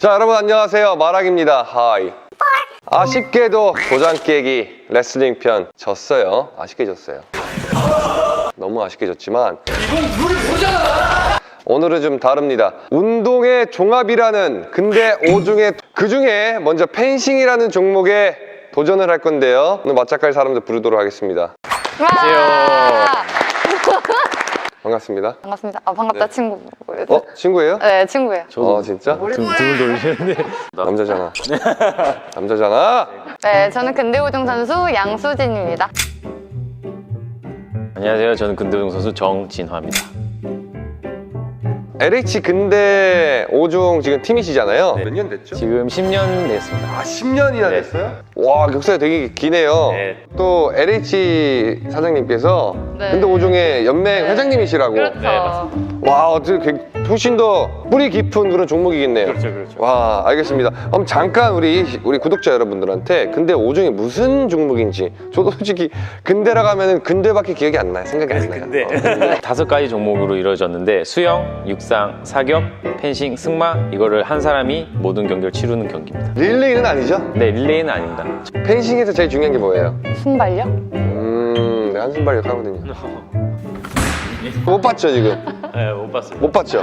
자 여러분 안녕하세요. 마락입니다. 하이. 아쉽게도 도장 깨기 레슬링 편 졌어요. 아쉽게 졌어요. 너무 아쉽게 졌지만 오늘은 좀 다릅니다. 운동의 종합이라는 근대 5중에 그 중에 먼저 펜싱이라는 종목에 도전을 할 건데요. 오늘 맞짱깔 사람들 부르도록 하겠습니다. 안녕하세요. 반갑습니다 반갑습니다. 아, 반갑다, 네. 친구. 어? 친구예요? 네, 친구예요. 어 진짜? 등을 돌리시는데 남자잖아 남자잖아 네, 저는 근대우중 선수 양수진입니다. 안녕하세요 저는 근대동 선수 정진화입니다 LH 근대 5중 지금 팀이시잖아요 네. 몇 년 됐죠? 지금 10년 됐습니다 아 10년이나 네. 됐어요? 와 역사가 되게 기네요 네. 또 LH 사장님께서 네. 근대 5중의 연맹 네. 회장님이시라고 그렇죠. 네, 맞습니다. 와 어떻게 훨씬 더 뿌리 깊은 그런 종목이겠네요 그렇죠 그렇죠 와 알겠습니다 그럼 잠깐 우리 우리 구독자 여러분들한테 근대 5중이 무슨 종목인지 저도 솔직히 근대라고 하면은 근대밖에 기억이 안 나요 생각이 안 나요 근데 어, 근대. 다섯 가지 종목으로 이루어졌는데 수영, 육상, 사격, 펜싱, 승마 이거를 한 사람이 모든 경기를 치르는 경기입니다 릴레이는 아니죠? 네 릴레이는 아닙니다 펜싱에서 제일 중요한 게 뭐예요? 순발력? 음, 내가 한순발력 하거든요. 못 봤죠, 지금? 네 못 봤어요 못 봤죠?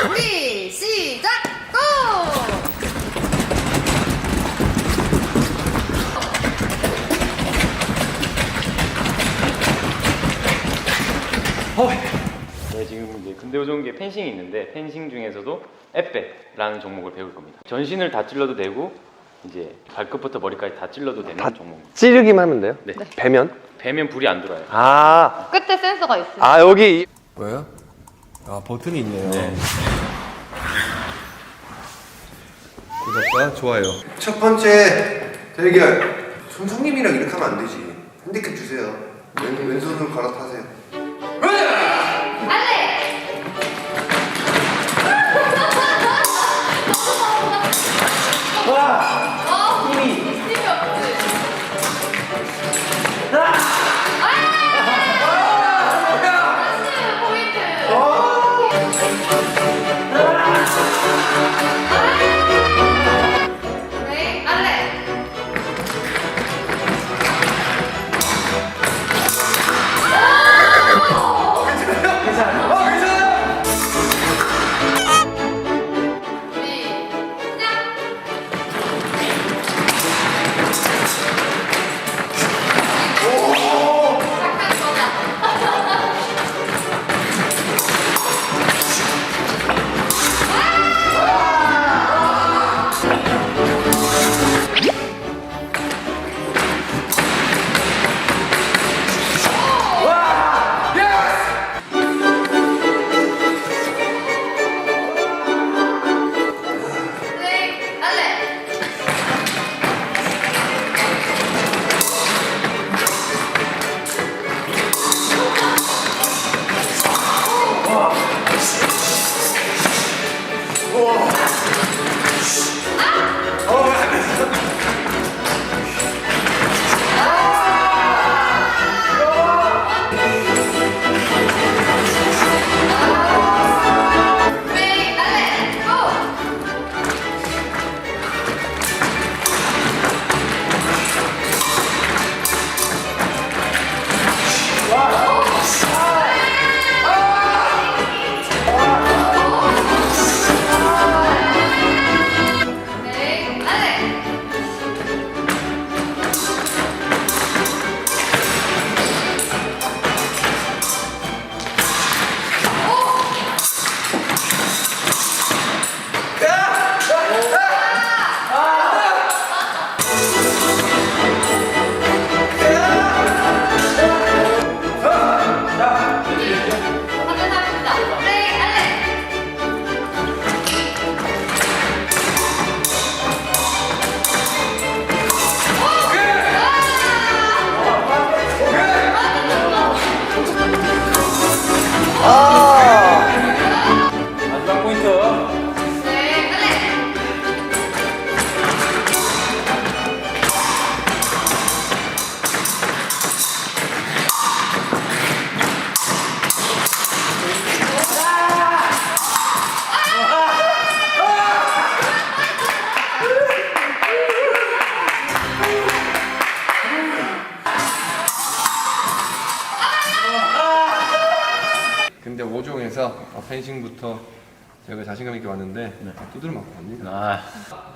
준비 시작 고! 네, 지금 이제 근대오종기에 펜싱이 있는데 펜싱 중에서도 에페라는 종목을 배울 겁니다 전신을 다 찔러도 되고 이제 발끝부터 머리까지 다 찔러도 되는 종목입니다 찌르기만 하면 돼요? 네. 배면? 배면 불이 안 들어와요 아, 끝에 센서가 있어요. 아, 여기. 이- 뭐요? 아 버튼이 있네요. 네. 구독과 좋아요. 첫 번째 대결. 손성님이랑 이렇게 하면 안 되지. 핸디캡 주세요. 왼, 왼손으로 갈아타세요. 근데 5종에서 어, 펜싱부터 제가 자신감 있게 왔는데 두드려 맞고 갑니다. 아,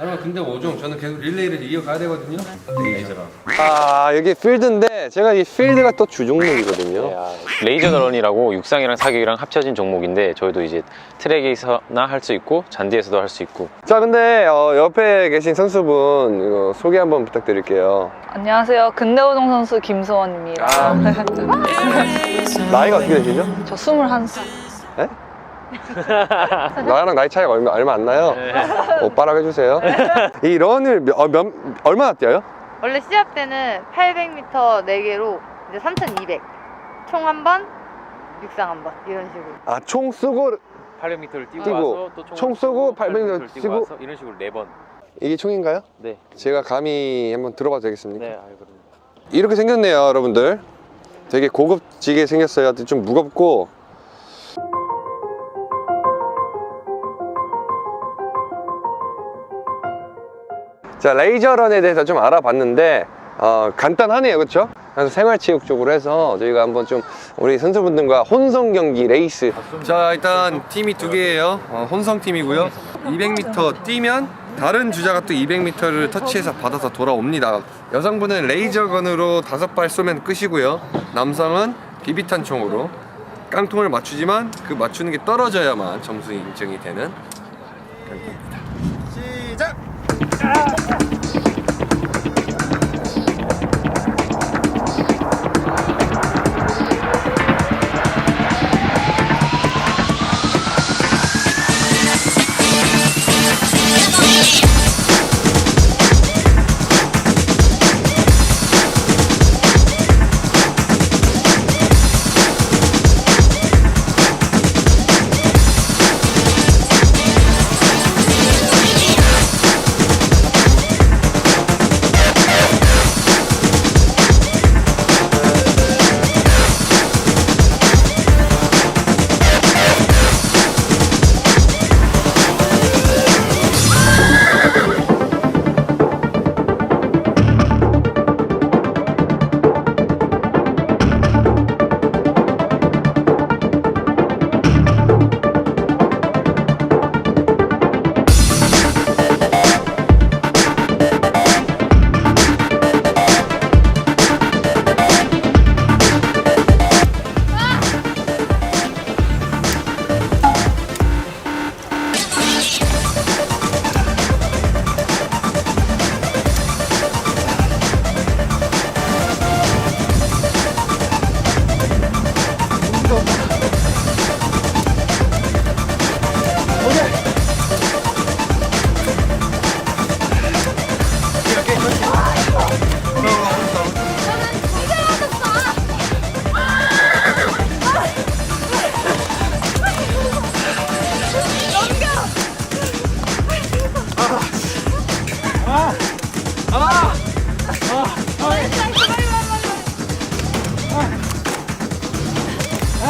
여러분 근데 5종 저는 계속 릴레이를 이어가야 되거든요. 레이저런. 아 여기 필드인데 제가 이 필드가 또 주종목이거든요. 레이저런이라고 육상이랑 사격이랑 합쳐진 종목인데 저희도 이제 트랙에서나 할 수 있고 잔디에서도 할 수 있고 자 근데 어, 옆에 계신 선수분 이거 소개 한번 부탁드릴게요. 안녕하세요. 근대오종 선수 김소원입니다. 아. 나이가 어떻게 되시죠? 저 21살. 나랑 나이 차이가 얼마, 얼마 안 나요. 오빠라고 해주세요. 이 런을 몇, 어, 몇, 얼마나 뛰어요? 원래 시합 때는 800m 4개로 이제 3200. 총 한 번, 육상 한 번. 이런 식으로. 아 총 쓰고 800m를 뛰고, 뛰고, 와서 또총 쏘고 800m 뛰고 뛰고. 와서 이런 식으로 네 번. 이게 총인가요? 네. 제가 감히 한번 들어봐도 되겠습니까? 네, 아유 그럼. 이렇게 생겼네요, 여러분들. 되게 고급지게 생겼어요. 좀 무겁고. 자, 레이저런에 대해서 좀 알아봤는데, 어, 간단하네요. 그렇죠? 그래서 생활체육 쪽으로 해서 저희가 한번 좀 우리 선수분들과 혼성 경기 레이스. 자, 일단 팀이 두 개예요. 어, 혼성 팀이고요. 200m 뛰면 다른 주자가 또 200m를 터치해서 받아서 돌아옵니다. 여성분은 레이저건으로 다섯 발 쏘면 끝이고요. 남성은 비비탄 총으로 깡통을 맞추지만 그 맞추는 게 떨어져야만 점수 인정이 되는 경기입니다. Yeah.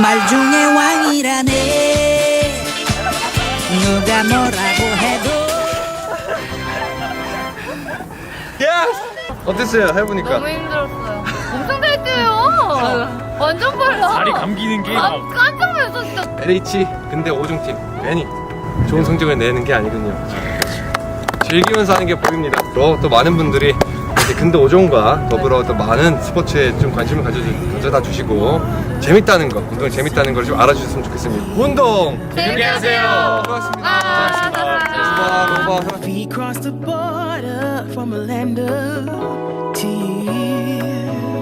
말 중에 왕이라네 누가 뭐라고 해도 어땠어요? 해보니까. 너무 힘들었어요. 엄청 잘 뛰어요. 완전 빨라. 다리 감기는 게 아, 깜짝 놀랐어, 진짜. LH 근대 5종팀 괜히 좋은 성적을 내는 게 아니군요. 즐기면서 하는 게 보입니다. 또, 또 많은 분들이 근대 5종과 더불어 또 많은 스포츠에 좀 관심을 가져, 가져다 주시고 재밌다는 거, 운동이 재밌다는 걸 좀 알아주셨으면 좋겠습니다. 운동! 재밌게 하세요. 고맙습니다. 아, 감사합니다. We crossed the border from a land of tears